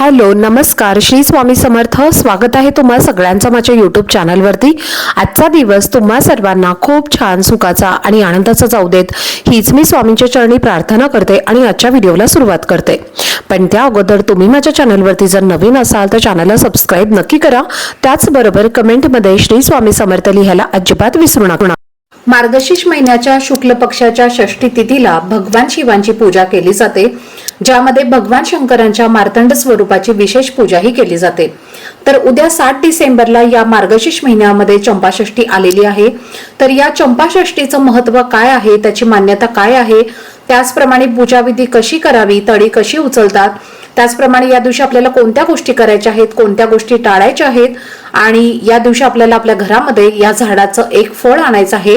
Hello नमस्कार. श्री स्वामी समर्थ. स्वागत आहे तुम्हा सगळ्यांचं माझ्या यूट्यूब चॅनलवरती आजचा दिवस तुम्हा सर्वांना खूप छान सुखाचा आणि आनंदाचा जाऊ देत. हीच मी स्वामींच्या चरणी प्रार्थना करते आणि आजच्या व्हिडिओला सुरुवात करते. पण त्या अगोदर तुम्ही माझ्या चॅनलवरती जर नवीन असाल तर चॅनलला सबस्क्राईब नक्की करा. त्याचबरोबर कमेंटमध्ये श्री स्वामी समर्थ लिहायला अजिबात विसरू नका. मार्गशीर्ष महिन्याच्या शुक्ल पक्षाच्या षष्ठी तिथीला भगवान शिवांची पूजा केली जाते. ज्यामध्ये भगवान शंकरांच्या मार्तंड स्वरूपाची विशेष पूजाही केली जाते. तर उद्या सात डिसेंबरला या मार्गशीर्ष महिन्यामध्ये चंपाषष्ठी आलेली आहे. तर या चंपाषष्ठीचं महत्त्व काय आहे? त्याची मान्यता काय आहे? त्याचप्रमाणे पूजाविधी कशी करावी? तळी कशी उचलतात? त्याचप्रमाणे या दिवशी आपल्याला कोणत्या गोष्टी करायच्या आहेत? कोणत्या गोष्टी टाळायच्या आहेत? आणि या दिवशी आपल्याला आपल्या घरामध्ये या झाडाचं एक फळ आणायचं आहे.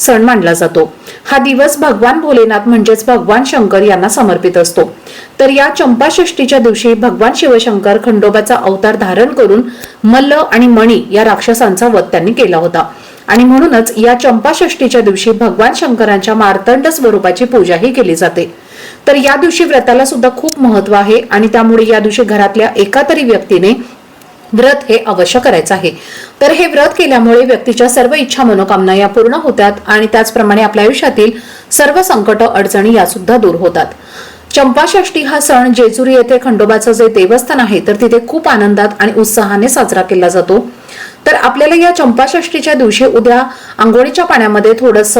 सण मानला जातो. हा दिवस भगवान भोलेनाथ म्हणजेच भगवान शंकर यांना समर्पित असतो. तर या चंपाषष्ठीच्या दिवशी भगवान शिवशंकर खंडोबाचा अवतार धारण करून मल्ल आणि मणी या राक्षसांचा वध त्यांनी केला होता. आणि म्हणूनच या चंपाषष्ठीच्या दिवशी भगवान शंकरांच्या मार्तंड स्वरूपाची पूजाही केली जाते. तर या दिवशी व्रताला सुद्धा खूप महत्त्व आहे आणि त्यामुळे या दिवशी घरातल्या एका तरी व्यक्तीने व्रत हे अवश्य करायचं आहे. तर हे व्रत केल्यामुळे व्यक्तीच्या सर्व इच्छा मनोकामना या पूर्ण होतात आणि त्याचप्रमाणे आपल्या आयुष्यातील सर्व संकट अडचणी या सुद्धा दूर होतात. चंपाषष्ठी हा सण जेजुरी येथे खंडोबाचं जे देवस्थान आहे तर तिथे खूप आनंदात आणि उत्साहाने साजरा केला जातो. तर आपल्याला या चंपाषष्ठीच्या दिवशी उद्या आंघोळीच्या पाण्यामध्ये थोडस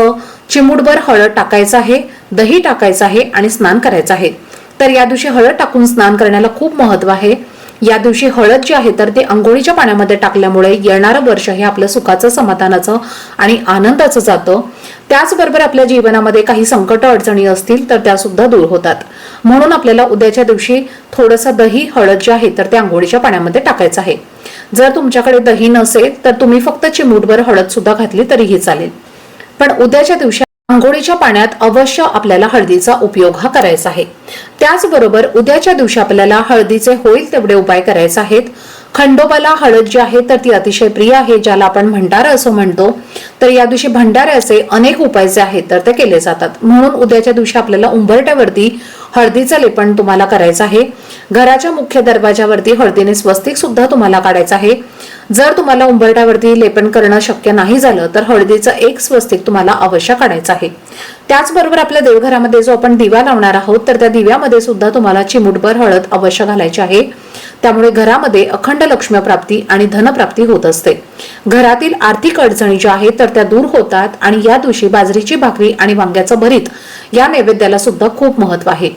चिमुडभर हळद टाकायचं आहे दही टाकायचं आहे आणि स्नान करायचं आहे. तर या दिवशी हळद टाकून स्नान करण्याला खूप महत्त्व आहे. या दिवशी हळद जी आहे तर ते अंघोळीच्या पाण्यामध्ये टाकल्यामुळे येणारं वर्ष हे आपलं सुखाचं समाधानाचं आणि आनंदाचं जातं. त्याचबरोबर आपल्या जीवनामध्ये काही संकट अडचणी असतील तर त्या सुद्धा दूर होतात. म्हणून आपल्याला उद्याच्या दिवशी थोडंसं दही हळद जे आहे तर ते आंघोळीच्या पाण्यामध्ये टाकायचं आहे. जर तुमच्याकडे दही नसेल तर तुम्ही फक्त चिमूटभर हळद सुद्धा घातली तरीही चालेल. पण उद्याच्या दिवशी आंघोळीच्या पाण्यात अवश्य आपल्याला हळदीचा उपयोग हा करायचा आहे. त्याचबरोबर उद्याच्या दिवशी आपल्याला हळदीचे होईल तेवढे उपाय करायचे आहेत. खंडोबाला हळद जी आहे तर ती अतिशय प्रिय आहे ज्याला आपण भंडारा असं म्हणतो. तर या दिवशी भंडाऱ्याचे अनेक उपाय जे आहेत तर ते केले जातात. म्हणून उद्याच्या दिवशी आपल्याला उंबरट्यावरती हळदीचं लेपन तुम्हाला करायचं आहे. घराच्या मुख्य दरवाजावरती हळदीने स्वस्तिक सुद्धा तुम्हाला काढायचं आहे. जर तुम्हाला उंबरट्यावरती लेपन करणं शक्य नाही झालं तर हळदीचं एक स्वस्तिक तुम्हाला अवश्य काढायचं आहे. त्याचबरोबर आपल्या देवघरामध्ये जो आपण दिवा लावणार आहोत तर त्या दिव्यामध्ये सुद्धा तुम्हाला चिमुटभर हळद अवश्य घालायची आहे. त्यामुळे घरामध्ये अखंड लक्ष्मी प्राप्ती आणि धनप्राप्ती होत असते. घरातील आर्थिक अडचणी ज्या आहेत तर त्या दूर होतात आणि या दिवशी बाजरीची भाकरी आणि वांग्याचं भरीत या नैवेद्याला सुद्धा खूप महत्त्व आहे.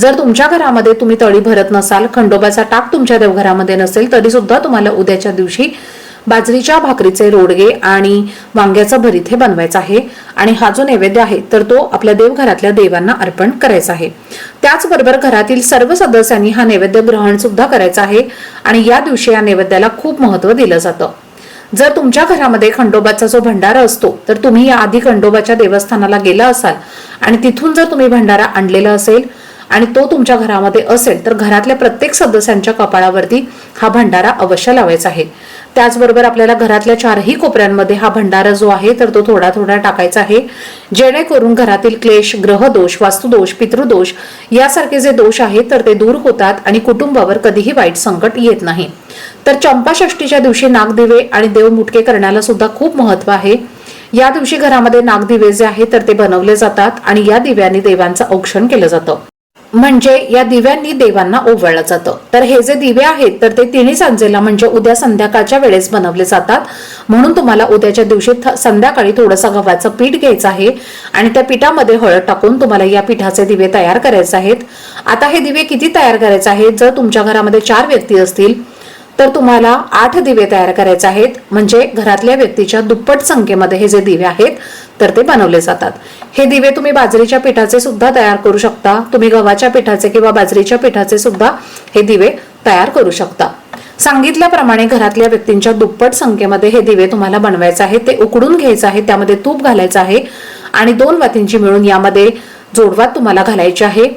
जर तुमच्या घरामध्ये तुम्ही तळी भरत नसाल खंडोबाचा टाक तुमच्या देवघरामध्ये नसेल तरी सुद्धा तुम्हाला उद्याच्या दिवशी बाजरीच्या भाकरीचे रोडगे आणि वांग्याचं भरीत हे बनवायचं आहे. आणि हा जो नैवेद्य आहे तर तो आपल्या देवघरातल्या देवांना अर्पण करायचा आहे. त्याचबरोबर घरातील सर्व सदस्यांनी हा नैवेद्य ग्रहण सुद्धा करायचा आहे आणि या दिवशी या नैवेद्याला खूप महत्त्व दिलं जातं. जर तुमच्या घरामध्ये खंडोबाचा जो भंडारा असतो तर तुम्ही या आधी खंडोबाच्या देवस्थानाला गेला असाल आणि तिथून जर तुम्ही भंडारा आणलेला असेल आणि तो तुमच्या घरामध्ये असेल तर घरातल्या प्रत्येक सदस्यांच्या कपाळावरती हा भंडारा अवश्य लावायचा आहे. त्याचबरोबर आपल्याला घरातल्या चारही कोपऱ्यांमध्ये हा भंडारा जो आहे तर तो थोडा थोडा टाकायचा आहे. जेणेकरून घरातील क्लेश ग्रहदोष वास्तुदोष पितृदोष यासारखे जे दोष आहेत तर ते दूर होतात आणि कुटुंबावर कधीही वाईट संकट येत नाही. तर चंपाषष्टीच्या दिवशी नागदिवे आणि देवमुटके करण्याला सुद्धा खूप महत्त्व आहे. या दिवशी घरामध्ये नागदिवे जे आहेत तर ते बनवले जातात आणि या दिव्यांनी देवांचं औक्षण केलं जातं. म्हणजे या दिव्यांनी देवांना ओवळलं जातं. तर हे जे दिवे आहेत तर ते तिन्ही सांजेला म्हणजे उद्या संध्याकाळच्या वेळेस बनवले जातात. म्हणून तुम्हाला उद्याच्या दिवशी थ- संध्याकाळी थोडंसं गव्हाचं पीठ घ्यायचं आहे आणि त्या पिठामध्ये हळद टाकून तुम्हाला या पिठाचे दिवे तयार करायचे आहेत. आता हे दिवे किती तयार करायचे आहेत? जर तुमच्या घरामध्ये चार व्यक्ती असतील तर तुम्हाला आठ दिवे तयार करायचे आहेत. म्हणजे घरातल्या व्यक्तीच्या दुप्पट संख्येमध्ये हे जे दिवे आहेत तर ते बनवले जातात. हे दिवे तुम्ही बाजरीच्या पिठाचे सुद्धा तयार करू शकता. तुम्ही गव्हाच्या पिठाचे किंवा बाजरीच्या पिठाचे सुद्धा हे दिवे तयार करू शकता. सांगितल्याप्रमाणे घरातल्या व्यक्तींच्या दुप्पट संख्येमध्ये हे दिवे तुम्हाला बनवायचे आहे ते उकडून घ्यायचं आहे त्यामध्ये तूप घालायचं आहे आणि दोन वातींची मिळून यामध्ये जोडवात तुम्हाला घालायची आहे.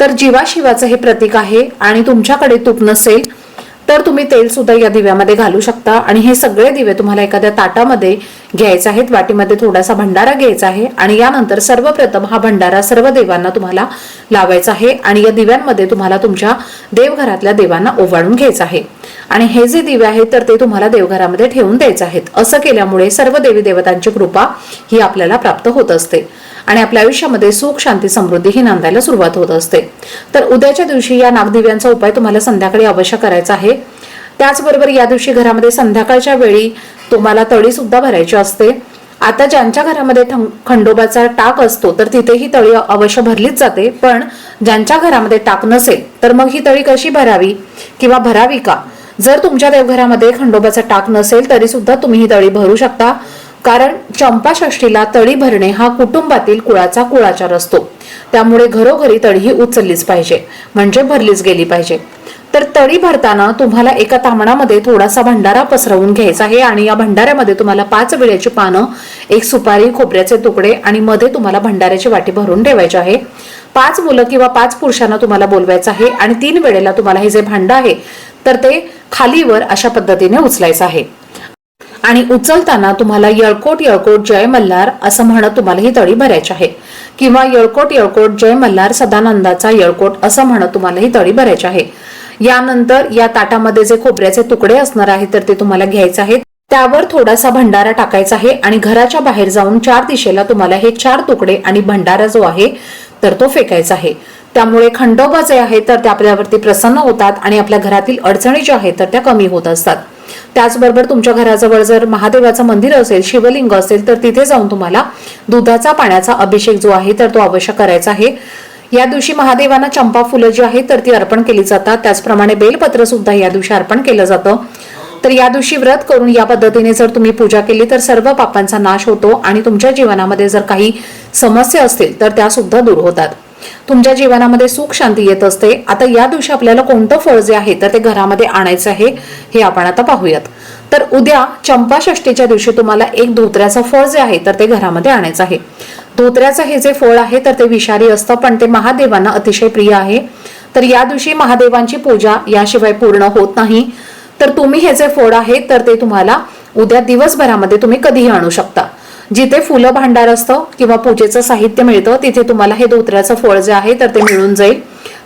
तर जीवाशिवाचं हे प्रतीक आहे आणि तुमच्याकडे तूप नसेल तर तुम्ही तेल सुद्धा या दिव्यामध्ये घालू शकता. आणि हे सगळे दिवे तुम्हाला एखाद्या ताटामध्ये घ्यायचे आहेत वाटीमध्ये थोडासा भंडारा घ्यायचा आहे. आणि यानंतर सर्वप्रथम हा भंडारा सर्व देवांना तुम्हाला लावायचा आहे. आणि या दिव्यांमध्ये तुम्हाला तुमच्या देवघरातल्या देवांना ओवाळून घ्यायचं आहे. आणि हे जे दिवे आहेत तर ते तुम्हाला देवघरामध्ये ठेवून द्यायचे आहेत. असं केल्यामुळे सर्व देवी देवतांची कृपा ही आपल्याला प्राप्त होत असते. आणि आपल्या आयुष्यामध्ये सुख शांती समृद्धी ही नांदायला सुरुवात होत असते. तर उद्याच्या दिवशी या नागदिव्यांचा उपाय तुम्हाला संध्याकाळी अवश्य करायचा आहे. त्याचबरोबर या दिवशी घरामध्ये संध्याकाळच्या वेळी तुम्हाला तळी सुद्धा भरायची असते. आता ज्यांच्या घरामध्ये खंडोबाचा टाक असतो तर तिथे ही तळी अवश्य भरलीच जाते. पण ज्यांच्या घरामध्ये टाक नसेल तर मग ही तळी कशी भरावी किंवा भरावी का? जर तुमच्या देवघरामध्ये खंडोबाचा टाक नसेल तरी सुद्धा तुम्ही ही तळी भरू शकता. कारण चंपाषष्टीला तळी भरणे हा कुटुंबातील कुळाचा कुळाचार असतो. त्यामुळे घरोघरी तळी ही उचललीच पाहिजे म्हणजे भरलीच गेली पाहिजे. तर तळी भरताना तुम्हाला एका तामणामध्ये थोडासा भंडारा पसरवून घ्यायचा आहे आणि या भंडाऱ्यामध्ये तुम्हाला पाच विड्याची पानं एक सुपारी खोबऱ्याचे तुकडे आणि मध्ये तुम्हाला भंडाऱ्याची वाटी भरून ठेवायची आहे. पाच मुलं किंवा पाच पुरुषांना तुम्हाला बोलवायचं आहे आणि तीन वेळेला तुम्हाला हे जे भांड आहे तर ते खालीवर अशा पद्धतीने उचलायचं आहे. आणि उचलताना तुम्हाला यळकोट यळकोट जय मल्हार असं म्हणत तुम्हाला ही तळी भरायची आहे. किंवा यळकोट यळकोट जय मल्हार सदानंदाचा यळकोट असं म्हणत तुम्हाला ही तळी भरायची आहे. यानंतर या ताटामध्ये जे खोबऱ्याचे तुकडे असणार आहेत तर ते तुम्हाला घ्यायचे आहेत. त्यावर थोडासा भंडारा टाकायचा आहे आणि घराच्या बाहेर जाऊन चार दिशेला तुम्हाला हे चार तुकडे आणि भंडारा जो आहे तर तो फेकायचा आहे. त्यामुळे खंडोबा जे आहे तर ते आपल्यावरती प्रसन्न होतात आणि आपल्या घरातील अडचणी ज्या आहेत तर त्या कमी होत असतात. त्याचबरोबर तुमच्या घराजवळ जर महादेवाचं मंदिर असेल शिवलिंग असेल तर तिथे जाऊन तुम्हाला दुधाचा पाण्याचा अभिषेक जो आहे तर तो अवश्य करायचा आहे. या दिवशी महादेवांना चंपा फुलं जी आहेत तर ती अर्पण केली जातात. त्याचप्रमाणे बेलपत्र सुद्धा या दिवशी अर्पण केलं जातं. तर या दिवशी व्रत करून या पद्धतीने जर तुम्ही पूजा केली तर सर्व पापांचा नाश होतो आणि तुमच्या जीवनामध्ये जर काही समस्या असतील तर त्या सुद्धा दूर होतात. तुमच्या जीवनामध्ये सुख शांती येत असते. आता या दिवशी आपल्याला कोणतं फळ जे आहे तर ते घरामध्ये आणायचं आहे हे आपण आता पाहूयात. तर उद्या चंपाषष्टीच्या दिवशी तुम्हाला एक धोत्र्याचं फळ जे आहे तर ते घरामध्ये आणायचं आहे. धोत्र्याचं हे जे फळ आहे तर ते विषारी असतं पण ते महादेवांना अतिशय प्रिय आहे. तर या दिवशी महादेवांची पूजा याशिवाय पूर्ण होत नाही. तर तुम्ही हे जे फळ आहे तर ते तुम्हाला उद्या दिवसभरामध्ये तुम्ही कधीही आणू शकता. जिथे फुलं भांडार असतं किंवा पूजेचं साहित्य मिळतं तिथे तुम्हाला हे धोत्र्याचं फळ जे आहे तर ते मिळून जाईल.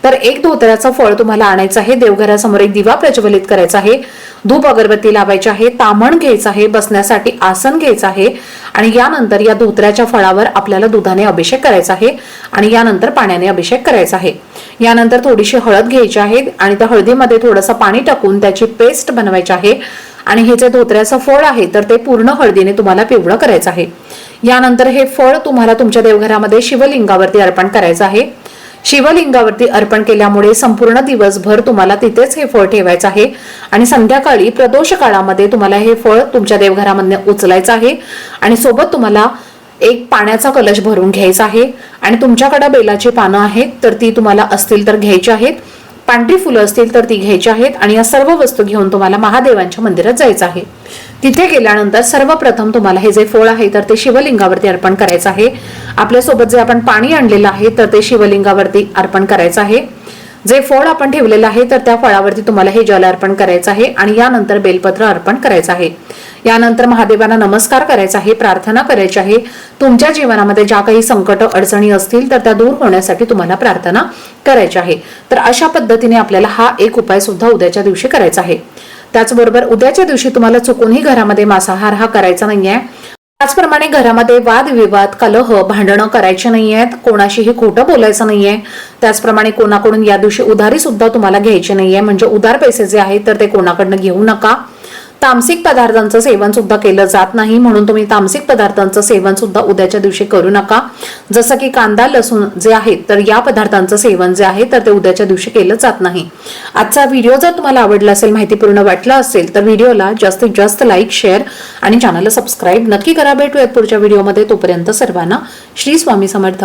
तर एक धोत्र्याचं फळ तुम्हाला आणायचं आहे देवघरासमोर एक दिवा प्रज्वलित करायचा आहे धूप अगरबत्ती लावायची आहे तामण घ्यायचं आहे बसण्यासाठी आसन घ्यायचं आहे आणि यानंतर या धोत्र्याच्या फळावर आपल्याला दुधाने अभिषेक करायचा आहे आणि यानंतर पाण्याने अभिषेक करायचा आहे. यानंतर थोडीशी हळद घ्यायची आहे आणि त्या हळदीमध्ये थोडंसं पाणी टाकून त्याची पेस्ट बनवायची आहे. आणि हे जे धोत्र्याचं फळ आहे तर ते पूर्ण हळदीने तुम्हाला पिवळं करायचं आहे. यानंतर हे फळ तुम्हाला तुमच्या देवघरामध्ये शिवलिंगावरती अर्पण करायचं आहे. शिवलिंगावरती अर्पण केल्यामुळे संपूर्ण दिवसभर तुम्हाला तिथेच हे फळ ठेवायचं आहे. आणि संध्याकाळी प्रदोष काळामध्ये तुम्हाला हे फळ तुमच्या देवघरामध्ये उचलायचं आहे. आणि सोबत तुम्हाला एक पाण्याचा कलश भरून घ्यायचा आहे. आणि तुमच्याकडे बेलाची पानं आहेत तर ती तुम्हाला असतील तर घ्यायची आहेत. पांढरी फुलं असतील तर ती घ्यायची आहेत आणि या सर्व वस्तू घेऊन तुम्हाला महादेवांच्या मंदिरात जायचं आहे. तिथे गेल्यानंतर सर्वप्रथम तुम्हाला हे जे फळ आहे तर ते शिवलिंगावरती अर्पण करायचं आहे. आपल्यासोबत जे आपण पाणी आणलेलं आहे तर ते शिवलिंगावरती अर्पण करायचं आहे. जे फळ आपण ठेवलेलं आहे तर त्या फळावरती तुम्हाला हे जल अर्पण करायचं आहे आणि यानंतर बेलपत्र अर्पण करायचं आहे. यानंतर महादेवांना नमस्कार करायचा आहे प्रार्थना करायची आहे. तुमच्या जीवनामध्ये ज्या काही संकट अडचणी असतील तर त्या दूर होण्यासाठी तुम्हाला प्रार्थना करायची आहे. तर अशा पद्धतीने आपल्याला हा एक उपाय सुद्धा उद्याच्या दिवशी करायचा आहे. त्याचबरोबर उद्याच्या दिवशी तुम्हाला चुकूनही घरामध्ये मांसाहार हा करायचा नाहीये. त्याचप्रमाणे घरामध्ये वादविवाद कलह भांडणं करायचे नाही आहेत कोणाशीही खोटं बोलायचं नाहीये. त्याचप्रमाणे कोणाकडून या दिवशी उधारी सुद्धा तुम्हाला घ्यायची नाहीये. म्हणजे उधार पैसे जे आहेत तर ते कोणाकडनं घेऊ नका. तामसिक पदार्थांचं सेवन सुद्धा केलं जात नाही म्हणून तुम्ही तामसिक पदार्थांचं सेवन सुद्धा उद्याच्या दिवशी करू नका. जसं की कांदा लसूण जे आहेत तर या पदार्थांचं सेवन जे आहे तर ते उद्याच्या दिवशी केलं जात नाही. आजचा व्हिडिओ जर तुम्हाला आवडला असेल माहितीपूर्ण वाटला असेल तर व्हिडिओला जास्तीत जास्त लाईक शेअर आणि चॅनलला सबस्क्राईब नक्की करा. भेटूयात पुढच्या व्हिडिओमध्ये. तोपर्यंत सर्वांना श्री स्वामी समर्थ.